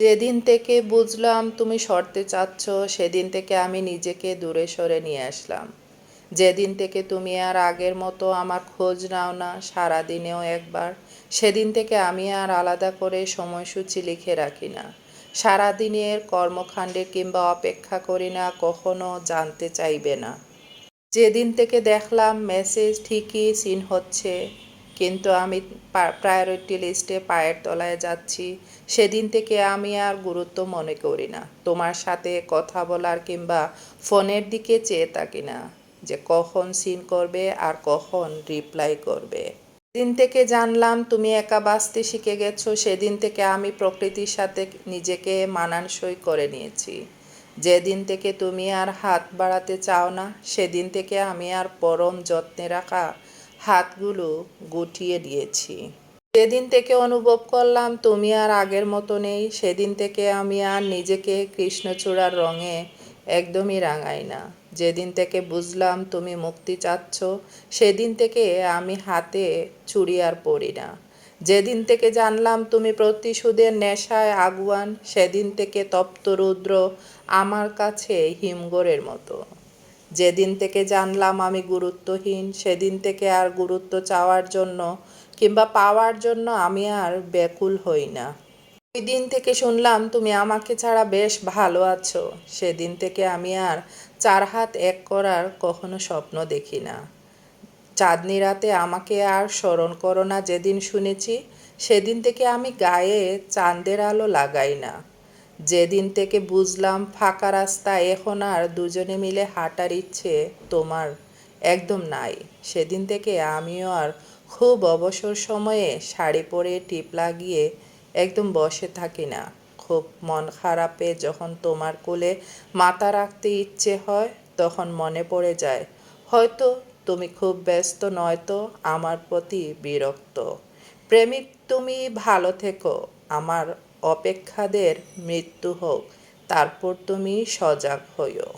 যেদিন থেকে বুঝলাম তুমি সরতে চাচ্ছ, সেদিন থেকে আমি নিজেকে দূরে সরে নিয়ে আসলাম। যেদিন থেকে তুমি আর আগের মতো আমার খোঁজ নাও না, সারাদিনেও একবার, সেদিন থেকে আমি আর আলাদা করে সময়সূচি লিখে রাখি না। সারাদিনের কর্মকাণ্ডে কিংবা অপেক্ষা করি না, কখনো জানতে চাইবে না। যেদিন থেকে দেখলাম মেসেজ ঠিকই সিন হচ্ছে কিন্তু আমি প্রায়োরিটি লিস্টে পায়ের তলায় যাচ্ছি। সেদিন থেকে আমি আর গুরুত্ব মনে করি না। তোমার সাথে কথা বলার কিংবা ফোনের দিকে চেয়ে থাকি না যে কখন সিন করবে আর কখন রিপ্লাই করবে। দিন থেকে জানলাম তুমি একা বাঁচতে শিখে গেছো। সেদিন থেকে আমি প্রকৃতির সাথে নিজেকে মানানসই করে নিয়েছি। যেদিন থেকে তুমি আর হাত বাড়াতে চাও না, সেদিন থেকে আমি আর পরম যত্নে রাখা হাতগুলো গুটিয়ে দিয়েছি। যেদিন থেকে অনুভব করলাম তুমি আর আগের মতো নেই, সেদিন থেকে আমি আর নিজেকে কৃষ্ণচূড়ার রঙে একদমই রাঙাই না। যেদিন থেকে বুঝলাম তুমি মুক্তি চাচ্ছ, সেদিন থেকে আমি হাতে চুড়ি আর পরি না। যেদিন থেকে জানলাম তুমি প্রতিশোধের নেশায় আগুয়ান, সেদিন থেকে তপ্ত রুদ্র আমার কাছে হিমগড়ের মতো। যেদিন থেকে জানলাম আমি গুরুত্বহীন, সেদিন থেকে আর গুরুত্ব চাওয়ার জন্য কিংবা পাওয়ার জন্য আমি আর ব্যাকুল হই না। ওই দিন থেকে শুনলাম তুমি আমাকে ছাড়া বেশ ভালো আছো। সেদিন থেকে আমি আর চার হাত এক করার কখনো স্বপ্ন দেখি না। চাঁদনি রাতে আমাকে আর স্মরণ করো না যেদিন শুনেছি, সেদিন থেকে আমি গায়ে চাঁদের আলো লাগাই না। যেদিন থেকে বুঝলাম ফাঁকা রাস্তা, এখন আর দুজনে মিলে হাঁটার ইচ্ছে তোমার একদম নাই। সেদিন থেকে আমিও আর খুব অবসর সময়ে শাড়ি পরে টিপ লাগিয়ে একদম বসে থাকি না। খুব মন খারাপে যখন তোমার কোলে মাথা রাখতে ইচ্ছে হয়, তখন মনে পড়ে যায়, হয়তো তুমি খুব ব্যস্ত, নয়তো আমার প্রতি বিরক্ত। প্রেমিক, তুমি ভালো থেকো, আমার অপেক্ষাদের মৃত্যু হোক তারপর তুমি সজাগ হইও